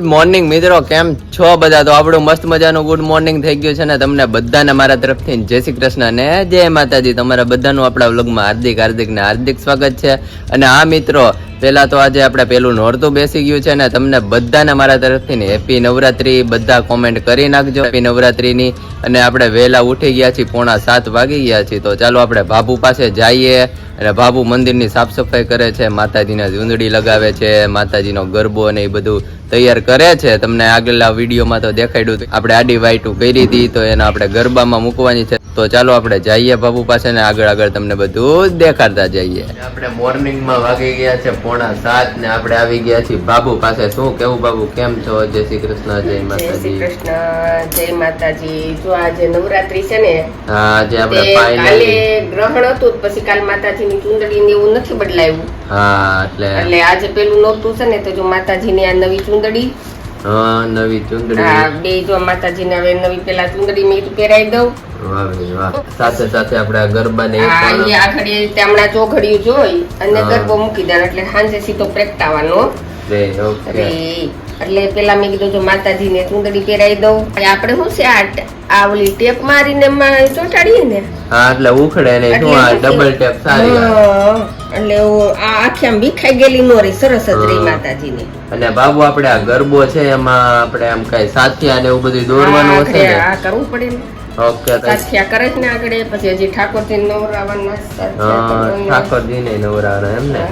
Morning મિત્રો. કેમ છો બધા? તો આપણું મસ્ત મજાનું ગુડ મોર્નિંગ થઈ ગયું છે ને તમને બધાને મારા તરફથી. જય શ્રી કૃષ્ણ ને જય માતાજી. તમારા બધાનું આપણા વ્લોગમાં હાર્દિક હાર્દિક ને હાર્દિક સ્વાગત છે. અને આ મિત્રો પેલા તો આજે આપણે પેલું નોરતું બેસી ગયું છે ને તમને બધાને મારા તરફથી હેપી નવરાત્રી, બધા કોમેન્ટ કરી નાખજો. હેપી નવરાત્રીની અને આપણે વહેલા ઉઠી ગયા છીએ, પોણા સાત વાગી ગયા છીએ. તો ચાલો આપણે બાબુ પાસે જઈએ અને બાબુ મંદિરની સાફ સફાઈ કરે છે, માતાજીને ઝુંદડી લગાવે છે, માતાજીનો ગરબો અને એ બધું તૈયાર કરે છે. તમને આગલા વિડીયોમાં તો દેખાડ્યું. આપણે આડી વાઈટું કરી હતી તો એને આપણે ગરબામાં મૂકવાની છે. તો ચાલો આપણે જઈએ બાબુ પાસે ને આગળ આગળ તમને બધું દેખાડતા જઈએ. આપણે મોર્નિંગમાં વાગી ગયા છે પોણા સાત ને આપણે આવી ગયા છીએ બાબુ પાસે. શું કેવું બાબુ? કેમ છો? જય શ્રી કૃષ્ણ જય જય માતાજી. કૃષ્ણ જય માતાજી. જો આજે નવરાત્રી છે ને હા આજે આપણે કાલે ગ્રહણ હતું પછી કાલ માતાજીની ચુંદડી ને એવું નથી બદલાયું. હા એટલે એટલે આજે પેલું નહોતું છે ને તો જો માતાજીની આ નવી ચુંદડી હા નવી ચુંદડી. બે જો માતાજીને હવે નવી પેલા ચુંદડી મેં પહેરાવી દઉં. સાથે સાથે આપણે ગરબા ને પણ એ આગળ હમણાં ચોઘડિયું જોઈ અને ગરબો મૂકી દેવાનો એટલે સાંજે સીધો પ્રગટાવાનો. એટલે પેલા મેં કીધું જો માતાજીને ચૂંદડી પહેરાવી દઉં. આપણે શું છે આ ઓલી ટેપ મારીને ચોંટાડીએ ને? હા એટલે ઉખડે ને શું આ એટલે ડબલ ટેપ સારી એટલે આ આખી આમ વિખાઈ ગયેલી નો રહી સરસ જ રહી માતાજી ને અને બાબુ આપણે આ ગરબો છે એમાં આપણે આમ કઈ સાથિયા ને એવું બધું દોરવાનું હશે આ કરવું પડે ને. ઓકે તો કરે ને આગળ પછી હજી ઠાકોરજી નવરાવાના. ઠાકોરજી ને નવરાના એમ ને?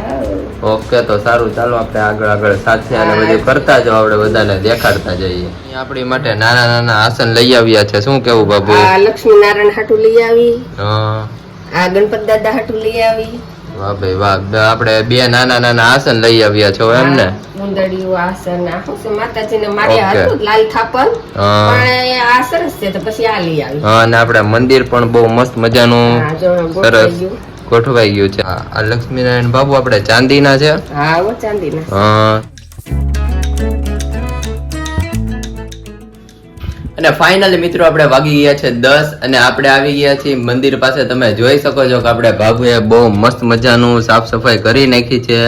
ઓકે તો સારું ચાલો આપણે આગળ આગળ સાથે અને બધું કરતા જાવ આપણે બધાને દેખાડતા જઈએ. આપણી માટે નાના નાના આસન લઈ આવ્યા છે. શું કેવું બાબુ આ લક્ષ્મી નારાયણ હાટુ લઈ આવી. હા. આ ગણપત દાદા હાટુ લઈ આવી. વાહ ભાઈ વાહ આપણે બે નાના નાના આસન લઈ આવ્યા છો એમ ને મુંદડીયું આસન આ શું છે માતાજીને મારે. હતું લાલ થાપણ હા. પણ આ સરસ છે તો પછી આ લઈ આવી હા અને આપણે મંદિર પણ બહુ મસ્ત મજાનું સરસ ગોઠવાઈ ગયું. છે આ લક્ષ્મીનારાયણ બાબુ આપણે ચાંદીના છે હા ચાંદીના હા. અને ફાઇનલી મિત્રો આપણે વાગી ગયા છે દસ અને આપણે આવી ગયા છીએ મંદિર પાસે. તમે જોઈ શકો છો કે આપણે બાબુએ બહુ મસ્ત મજાનું સાફ સફાઈ કરી નાખી છે.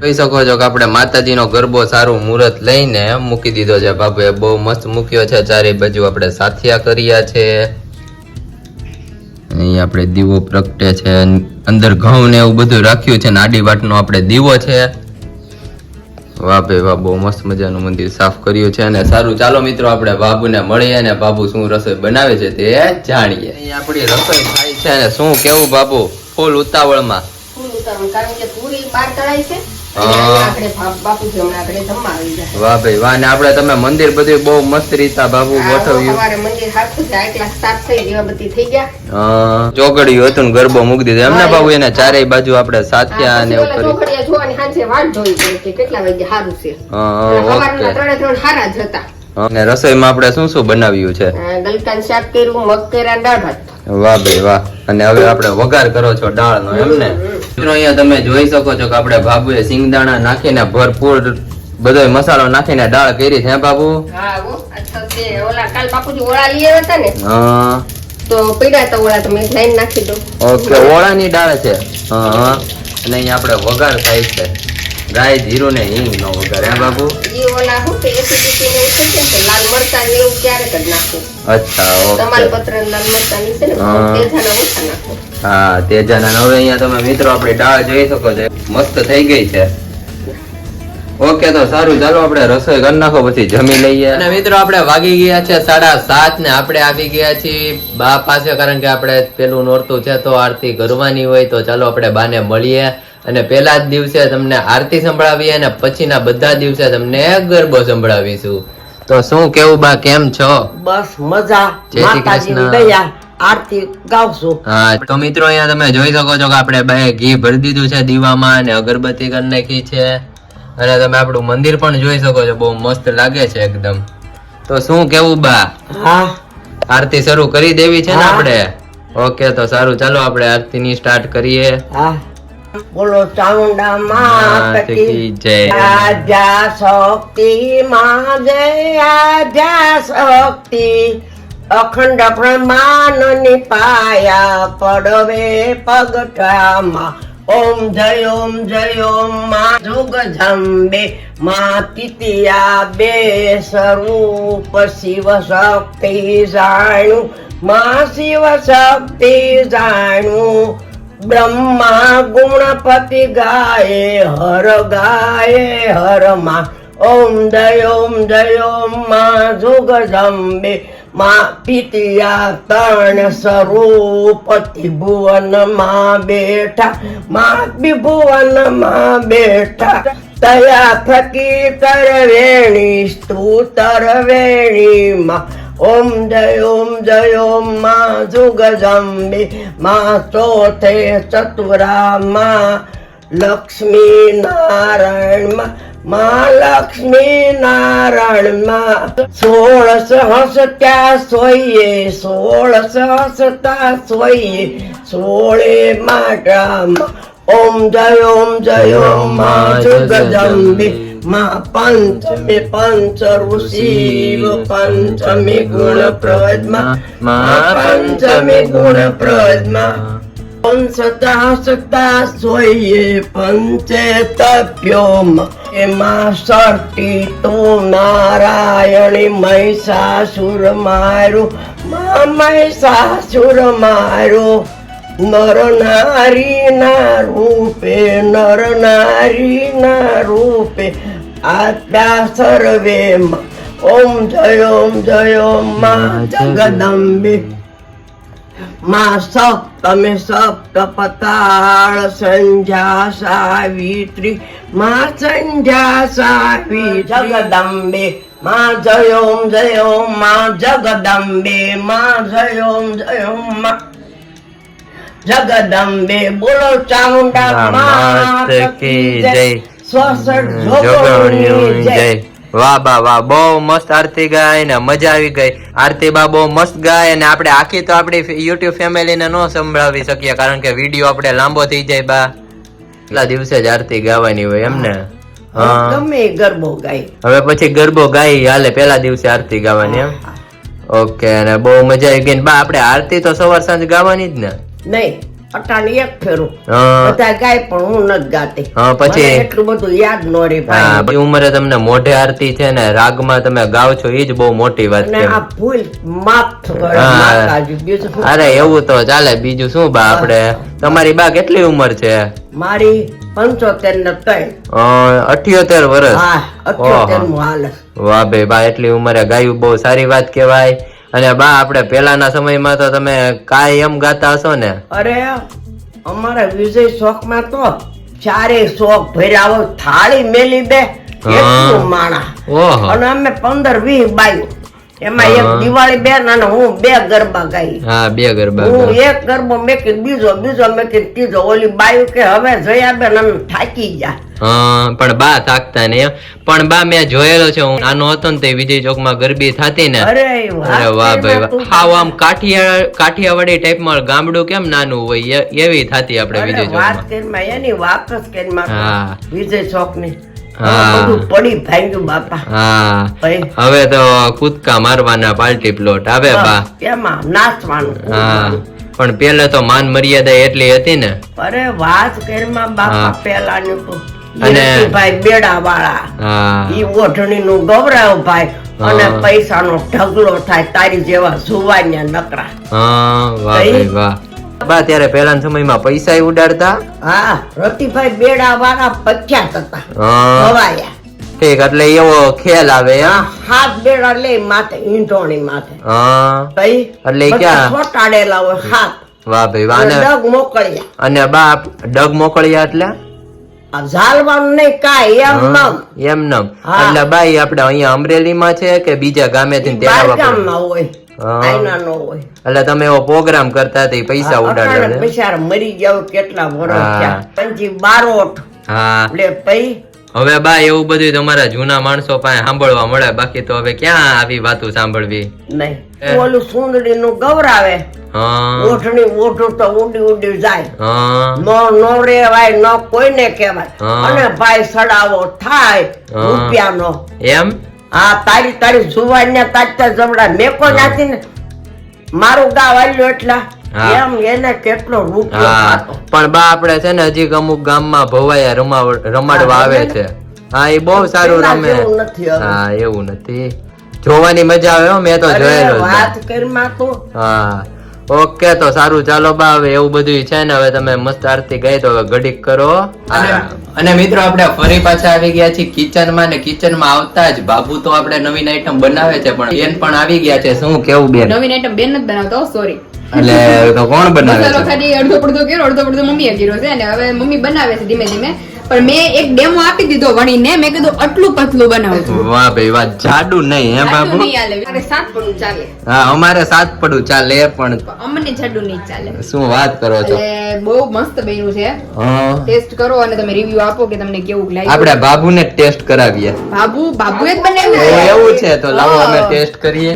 જોઈ શકો છો કે આપણે માતાજીનો ગરબો સારું મુહૂર્ત લઈને મૂકી દીધો છે. બાબુએ બહુ મસ્ત મૂક્યો છે. ચારે બાજુ આપણે સાથિયા કર્યા છે. અહીં આપણે દીવો પ્રગટે છે. અંદર ઘઉં ને એવું બધું રાખ્યું છે. ને આડી વાટનો આપણે દીવો છે. વાહ ભાઈ વાહ બહુ મસ્ત મજાનું મંદિર સાફ કર્યું છે અને સારું. ચાલો મિત્રો આપણે બાબુને મળીએ અને બાબુ શું રસોઈ બનાવે છે તે જાણીએ. અહીં આપણી રસોઈ થાય છે. અને શું કેવું બાબુ? ફૂલ ઉતાવળમાં. ફૂલ ઉતાવળ કારણ કે પૂરી બાર તળાઈ છે. વાહ ભાઈ વાહ ને આપડે તમે મંદિર બધું બહુ મસ્ત રીતા બાબુ ગોઠવ્યું. ચોકડીયું હતું ને ગરબો મૂકી દીધો. એમના બાબુ એને ચારેય બાજુ આપડે સાત્યા ને ઓકે. રસોઈમાં આપણે શું શું બનાવ્યું છે? ગલકાન શાક કર્યું મગ કર્યા દાળ ભાત. વાહ ભાઈ વાહ. અને હવે આપણે વઘાર કરો છો દાળ એમ ને? અહીંયા તમે જોઈ શકો છો કે આપણે બાબુએ સિંગદાણા નાખીને ભરપૂર બધો મસાલો નાખીને દાળ કરી છે બાબુ તો ઓળા ને. હા. તો ઓળા તમે લાઈન નાખી દો ઓકે ઓળાની દાળ છે. હા હા. અને અહીંયા આપણે વઘાર થાય છે. ગાય જીરું ને હિંગ નો વઘાર હે બાબુ જીરો શું કે એસિડિટી ને એવું છે ને લાલ મરચાં ને એવું ક્યારેક જ નાખું. અચ્છા ઓકે. તમાલપત્ર પત્ર લાલ મરચાં ની છે ને. તેજાના ઓછા નાખો. હા તેજાના અને હવે અહીંયા તમે મિત્રો આપણી દાળ જોઈ શકો છો. મસ્ત થઈ ગઈ છે. ઓકે તો સારું ચાલો આપણે રસોઈ કરી નાખો પછી જમી લઈએ. અને મિત્રો આપણે વાગી ગયા છે સાડા સાત ને આપણે આવી ગયા છીએ બા પાસે કારણ કે આપણે પેલું નોરતું છે તો આરતી કરવાની હોય તો ચાલો આપણે બાને મળીએ. અને પેલા જ દિવસે તમને આરતી સંભળાવીએ અને પછીના બધા દિવસે તમને ગરબો સંભળાવીશું. તો શું કેવું બા કેમ છો? બસ મજા. જય શ્રી કૃષ્ણ. આરતી ગાવશું. હા તો મિત્રો અહીંયા તમે જોઈ શકો છો કે આપણે બે ઘી ભરી દીધું છે દીવામાં અને અગરબત્તી કરી નાખી છે. અને તમે આપણું મંદિર પણ જોઈ શકો છો બહુ મસ્ત લાગે છે એકદમ. તો શું કેવું બા? હા. આરતી શરૂ કરી દેવી છે ને. આપણે? ઓકે તો સારું. ચાલો આપણે આરતી ની સ્ટાર્ટ કરીએ. હા. બોલો ચામુંડા માત કી જય. આજા શક્તિ મા જય આજા શક્તિ. અખંડ પ્રમાણની પાયા પડવે પગઠામાં. ઓમ જય ઓમ જય ઓમમાં જુગ જંબે મા તિતિયા બે સ્વરૂપ શિવ શક્તિ જાણું મા શિવ શક્તિ જાણ્યું. બ્રહ્મા ગુણપતિ ગાય, હર ગાય, હરમાં. ઓમ જય ઓમ જય ઓમમાં જોગ જંબે. માં પિતિયા તણ સ્વરૂપ ત્રિભુવનમાં બેઠા. માં વિભુવન બેઠા. તયા થકી તરવેણી સ્તુતર વેણી માં ઓમ જય ઓમ જય, ઓમ મા જુગ મા ચોથે ચતુરા મા લક્ષ્મી નારાયણ મા લક્ષ્મી નારાયણમાં સોળસ હસત્યા સોઈએ સોળસ હસતા સોઈએ, સોળે માટા ઓમ જય ઓમ જય, ઓમ મા જગદંબે માં પંચમે પંચ ઋષિવ પંચમે ગુણ પ્રદમાં માં પંચમે ગુણ પ્રદમાં નારાયણી મહિષાસુર મારું મા મહિષાસુર મારું નર નારી ના રૂપે નર નારી ના રૂપે આપ્યા સર્વે ઓમ જય ઓમ જય ઓમમાં જગદંબે માં સપ્તમે સપ્ત પતાળ સંધ્યા સાવિત્રી માં સંધ્યા સાવી જગદંબે માં જય ઓમ જય ઓમમાં જગદંબે માં જય ઓમ જય ઓમમાં જગદંબે બોલો ચામુંડા માત કી જય જય. વાહ બા વાહ બહુ મસ્ત આરતી ગાય ને મજા આવી ગઈ. આરતી બા બહુ મસ્ત ગાય અને આપણે આખી તો આપણી યુટ્યુબ ફેમિલી ન સંભળાવી શકીએ કારણ કે વીડિયો આપણે લાંબો થઈ જાય બા. એટલા દિવસે જ આરતી ગાવાની હોય એમ ને. ગમે ગરબો ગાય. હવે પછી ગરબો ગાઈ હાલે પેલા દિવસે આરતી ગાવાની એમ. ઓકે અને બહુ મજા આવી ગઈ બા આપણે આરતી તો સવાર સાંજ ગાવાની જ ને. નહીં. અટાણી એક ફેરું. બધા ગાય પણ હું નથી ગાતી. હા, પછી- એટલું બધું યાદ ન રે હા ભાઈ ઉંમરે તમને મોઢે આરતી છે ને રાગમાં તમે ગાવ છો એ જ બહુ મોટી વાત છે. આ ભૂલ માફ કરે? અરે એવું તો ચાલે બીજું શું બા આપણે? તમારી બા કેટલી ઉંમર છે? મારી પંચોતેર ને ત્રણ અઠ્યોતેર વર્ષ હા અઠ્યોતેર હાલ. વાહ ભાઈ બા એટલી ઉંમરે ગાયું બહુ સારી વાત કહેવાય. અને બા આપણે પેલાના સમયમાં તો તમે કાંઈ એમ ગાતા હશો ને? અરે અમારા વિજય શોખમાં તો ચારે શોખ ભર્યા થાળી મેલી બે એટલું માણા. અને અમે પંદર વીસ બાયું એમાં એક દિવાળી બેન અને હું બે ગરબા ગાઈ. હા બે ગરબા હું એક ગરબો મેકી બીજો બીજો મેકી ત્રીજો. ઓલી બાયું કે હવે જયા બેન અમે થાકી ગયા. પણ બા થાકતા ને પણ બા મેં જોયેલો છે હું નાનો હતો ને તે વિજય ચોકમાં ગરબી થતી ને. અરે વાહ ભાઈ વાહ. આમ કાઠિયા કાઠિયાવાડી ટાઈપમાં ગામડું કેમ નાનું હોય એવી થતી આપણે વિજય વાત ચોકમાં. એની વાત જ કરીમાં હા. વિજય ચોકની હવે તો કૂદકા મારવાના પાર્ટી પ્લોટ. આવે બા. નાચવાનું હા. પણ પેલા તો માન મર્યાદા એટલી હતી ને. અરે વાત કરીમાં બાપા. પેલાનું તો. અને- ભાઈ બેડા વાળા એ ઈ ઓઢણી નું ગૌરવ ભાઈ અને પૈસા નો ઢગલો થાય તારી જેવા સુવાન્યા નકરા. હા વાહ વાહ. બા ત્યારે પેલાના સમયમાં પૈસા ઉડાડતા? હા રતિભાઈ બેડા વાળા પચાસ હતા. હા. હવાયા ઠીક એટલે એવો ખેલ આવે હા હાથ બેડા લે માથે ઈંટોણી માથે. હા. કઈ એટલે ક્યાં? ચોંટાડેલા હોય હાથ. વાહ ભાઈ વાહ. ડગ મોકળ્યા. અને બાપ ડગ મોકળ્યા એટલે? નહીં કાંઈ. એટલે બાઈ આપણે અહીંયા અમરેલીમાં છે કે બીજા ગામેથી તેના વાપરે? હોય આઈના નો હોય. એટલે તમે એવો પ્રોગ્રામ કરતા હતા પૈસા ઉડાડ્યા છે? મરી ગયા કેટલા વર્ષ થયા? પછી બારોટ હા. એટલે પઈ. હવે બા એવું બધું તમારા જૂના માણસો પાસે સાંભળવા મળે. બાકી તો હવે ક્યાં આવી વાતો સાંભળવી? નહીં. ઓલું સુંદરી નું ગવરાવે ઓઠણી ઓઢણી તો ઉડી ઉડી જાય. નો નો રેવાય નો કોઈને કહેવાય. અને ભાઈ સડાવો થાય. રૂપિયાનો. એમ? આ તારી તારી જુવાન ને તાજતા જમડા મેકો નાખી ને મારું ગાવ આવ્યું એટલા. એમ એને કેટલો. પણ બા આપણે છે ને હજી અમુક ગામમાં ભવાયા રમાડવા આવે છે. હા એ બહુ સારું રમે. જેવું નથી હવે. હા એવું નથી. જોવાની મજા આવે મેં તો જોયેલો વાત કરીમાં તો. હા. ઓકે તો સારું. ચાલો બા હવે એવું બધું છે ને હવે તમે મસ્ત આરતી ગઈ તો હવે ઘડીક કરો. અને મિત્રો આપણે ફરી પાછા આવી ગયા છીએ કિચનમાં ને કિચનમાં આવતા જ. બાબુ તો આપણે નવીન આઈટમ બનાવે છે પણ બેન પણ આવી ગયા છે. શું કેવું બેન? નવીન આઈટમ બેન જ બનાવતો સોરી એટલે તો કોણ બનાવે મસાલો ખાલી અડધો પડધો કર્યો અડધો પડધો મમ્મીએ કર્યો છે. અને હવે મમ્મી બનાવે છે ધીમે ધીમે. પણ મેં એક ડેમો આપી દીધો વણીને મેં કીધું આટલું પતલું બનાવજો વાહ ભાઈ વાહ જાડુ નહીં હે હાલે અને સાત પડું ચાલે. હા અમારે સાત પડું ચાલે પણ અમને જાડુ નહીં ચાલે. શું વાત કરો છો? બહુ મસ્ત બન્યું છે. હા. ટેસ્ટ કરો અને તમે રિવ્યુ આપો કે તમને કેવું લાગ્યું. આપણે બાબુને ટેસ્ટ કરાવીએ. બાબુ બાબુએ જ બનાવ્યું એવું છે તો લાવો અમે ટેસ્ટ કરીએ.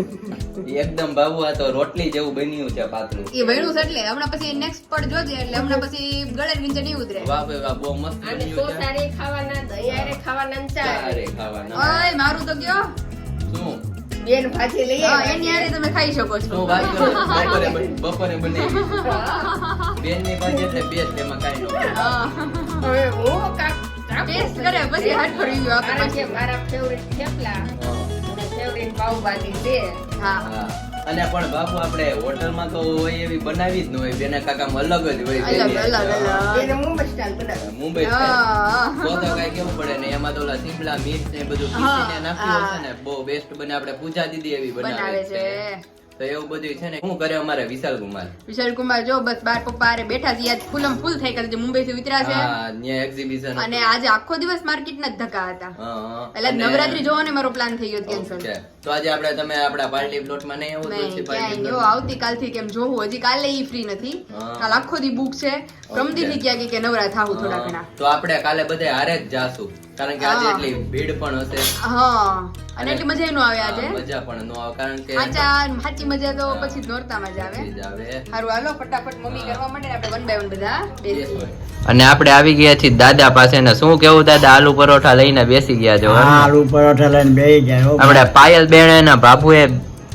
એકદમ બાબુ આ તો રોટલી જેવું બન્યું છે પાતળું એ વણ્યું છે એટલે હમણાં પછી નેક્સ્ટ પર જોજે એટલે હમણાં પછી ગળે નીચે નહીં ઉતરે વાહ ભાઈ વાહ બહુ મસ્ત અને બન્યું છે. સોસારે ખાવાના દયારે ખાવાના ને ચા હારે. ખાવાના. ઓય મારું તો ગયો શું? બેન ભાજી લઈ હા, એની હારે તમે ખાઈ શકો છો. હું વાત કરો બપોરે બને બેનની ભાજી એટલે બેસ્ટ એમાં કાઈ ન હા. હવે હું કાક- ટેસ્ટ કરે પછી હાથ ફરી ગયો આપણે મારા favorite થેપલા. હા. પાઉભાજી છે. હા. અને પણ બાપુ આપણે હોટલમાં તો હોય એવી બનાવી જ ન હોય. બેના કાકામાં અલગ જ હોય અલગ અલગ મુંબઈ style બનાવે. મુંબઈ style. તો તો કઈ કેવું પડે ને એમાં તો ઓલા સિમલા મિર્ચ ને બધું પીસીને નાખ્યું હશે ને બહુ બેસ્ટ બને. આપણે પૂજા દીદી એવી બનાવે છે. તો એવું બધું છે ને. શું કરે અમારે વિશાલ કુમાર? વિશાલ કુમાર જો બસ બાર પપ્પા હારે બેઠા છે. યાદ ફૂલમ ફૂલ થઈ ગયા છે. મુંબઈ થી ઉતર્યા છે. હા એક્ઝિબિશન અને આજે આખો દિવસ માર્કેટ ના જ ધક્કા હતા. એટલે નવરાત્રી જોવાનો મારો પ્લાન થઈ ગયો કેન્સલ. તો આજે આપણે તમે આપણા પાર્ટી પ્લોટમાં નહીં આવો નહીં તુલસી ક્યાંય party નહીં. plot? જો આવતીકાલથી કેમ જોવું? હજી કાલે ઈ ફ્રી નથી. કાલ આખો દી બુક છે. પ્રમદી થી ક્યાં કે નવરા થાવું થોડા ઘણા તો આપણે કાલે બધે હારે જ જાશું. કારણ કે આજે એટલી ભીડ પણ હશે. હા. અને એટલી મજા નો આવે આજે. મજા પણ ન આવે. કારણ કે સાચા સાચી મજા તો પછી નોરતામાં જ આવે. સારું હાલો ફટાફટ મમ્મી કરવા માંડે આપણે વન બાય વન બધા અને આપણે આવી ગયા છીએ દાદા પાસે ને શું કેવું દાદા? આલુ પરોઠા લઈને બેસી ગયા છો આલુ પરોઠા લઈને બેસી ગયા આપણે પાયલ બેન એના બાપુએ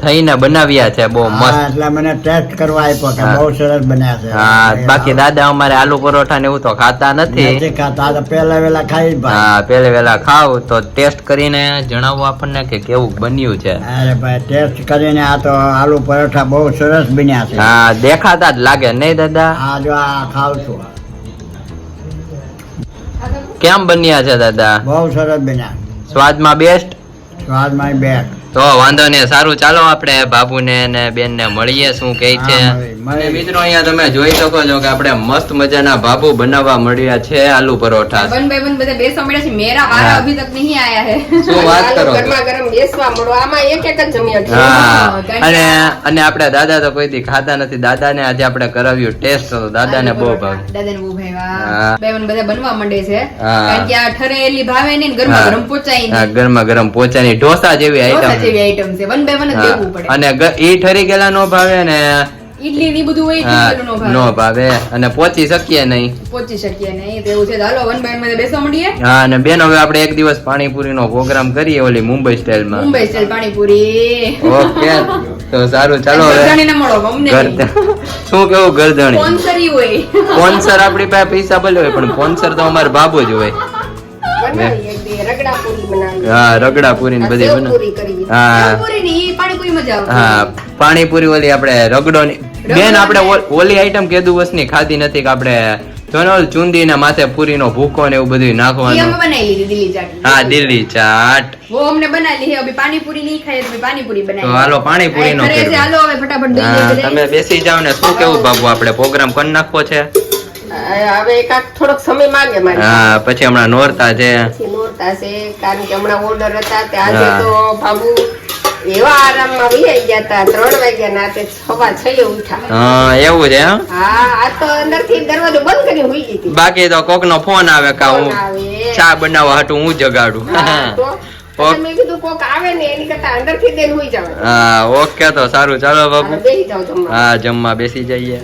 થઈને બનાવ્યા છે બહુ મસ્ત. એટલે મને ટેસ્ટ કરવા આપ્યો કે બહુ સરસ બન્યા છે. હા બાકી દાદા અમારે આલુ પરોઠા ને એવું તો ખાતા નથી. ખાતા પહેલા વેલા ખાઈ હા પેલે વેલા ખાવ તો ટેસ્ટ કરીને જણાવો આપણને કે કેવું બન્યું છે. અરે ભાઈ ટેસ્ટ કરીને આ તો આલુ પરોઠા બહુ સરસ બન્યા છે. હા દેખાતા જ લાગે નહીં દાદા? આ જો આ ખાવ છું. કેમ બન્યા છે દાદા? બહુ સરસ બન્યા. સ્વાદમાં બેસ્ટ સ્વાદમાં બેસ્ટ તો વાંધો નહીં સારું ચાલો આપણે બાબુને ને બેન ને મળીએ શું કહે છે. અને મિત્રો અહીંયા તમે જોઈ શકો છો કે આપણે મસ્ત મજાના બાબુ બનાવવા મળ્યા છે આલુ પરોઠા બન ભાઈ બન બધા બેસવા મળ્યા છે મેરા વારા હા. અભી તક નહીં આયા હે શું વાત કરો ગરમા ગરમ બેસવા મળો આમાં એક એક જ જમ્યા છે હા અને અને આપણે દાદા તો કોઈ દી ખાતા નથી દાદાને આજે આપણે કરાવ્યું ટેસ્ટ તો દાદાને બહુ ભાવ દાદાને બહુ ભાઈ હા. બે વન બધા બનવા માંડે છે કારણ કે આ ઠરેલી ભાવે નહીં ને ગરમા ગરમ પોચાય નહીં ગરમા ગરમ પોચાની ઢોસા જેવી આઈટમ જેવી આઈટમ છે. વન બાય વન જ પડે. અને એ ઠરી ગયેલા નો ભાવે ને ઈડલી ની બધું હોય નો ભાવે. અને પહોંચી શકીએ નહીં. પહોંચી શકીએ નહીં. તો એવું છે. હાલો વન બાય વન બેસવા મળીએ હા અને બેન હવે આપણે એક દિવસ પાણીપુરી નો પ્રોગ્રામ કરીએ ઓલી મુંબઈ સ્ટાઇલમાં. મુંબઈ સ્ટાઈલ પાણીપુરી. ઓકે. તો સારું ચાલો હવે. શું કેવું ગરદણી સ્પોન્સર હોય. સ્પોન્સર આપણી પાસે પૈસા ભલે હોય પણ સ્પોન્સર તો અમારે બાબુ જ હોય. પૂરી ખાધી નથી કે આપણે ચુંદી ના માથે પૂરી નો ભૂકો ને એવું બધું નાખવાનું. હા દિલ્લી ચાટ. અમને બનાવી પાણીપુરી નહીં ખાય પાણીપુરી બનાવી હાલો પાણીપુરી નો હાલો તમે બેસી જાવ ને શું કેવું ભાગવું આપડે પ્રોગ્રામ કરી નાખવો છે? હવે એકાદ થોડોક સમય માંગે મારે હા પછી હમણાં નોરતા છે. પછી નોરતા છે કારણ કે હમણાં ઓર્ડર હતા તે આજે. તો બાબુ એવા આરામમાં વહી ગયા હતા ત્રણ વાગ્યા ના તે સવા છ ઉઠા હા એવું છે હા આ તો અંદરથી દરવાજો બંધ કરી હોઈ ગઈ બાકી તો કોક નો ફોન આવે કા હું ચા બનાવવા હાટું હું જગાડું. હા, તો મેં કીધું કોક આવે ને એની કરતા અંદરથી દઈને જવાનું. હા ઓકે તો સારું. ચાલો બાપુ. બેસી જાવ જમવા. હા જમવા બેસી જઈએ.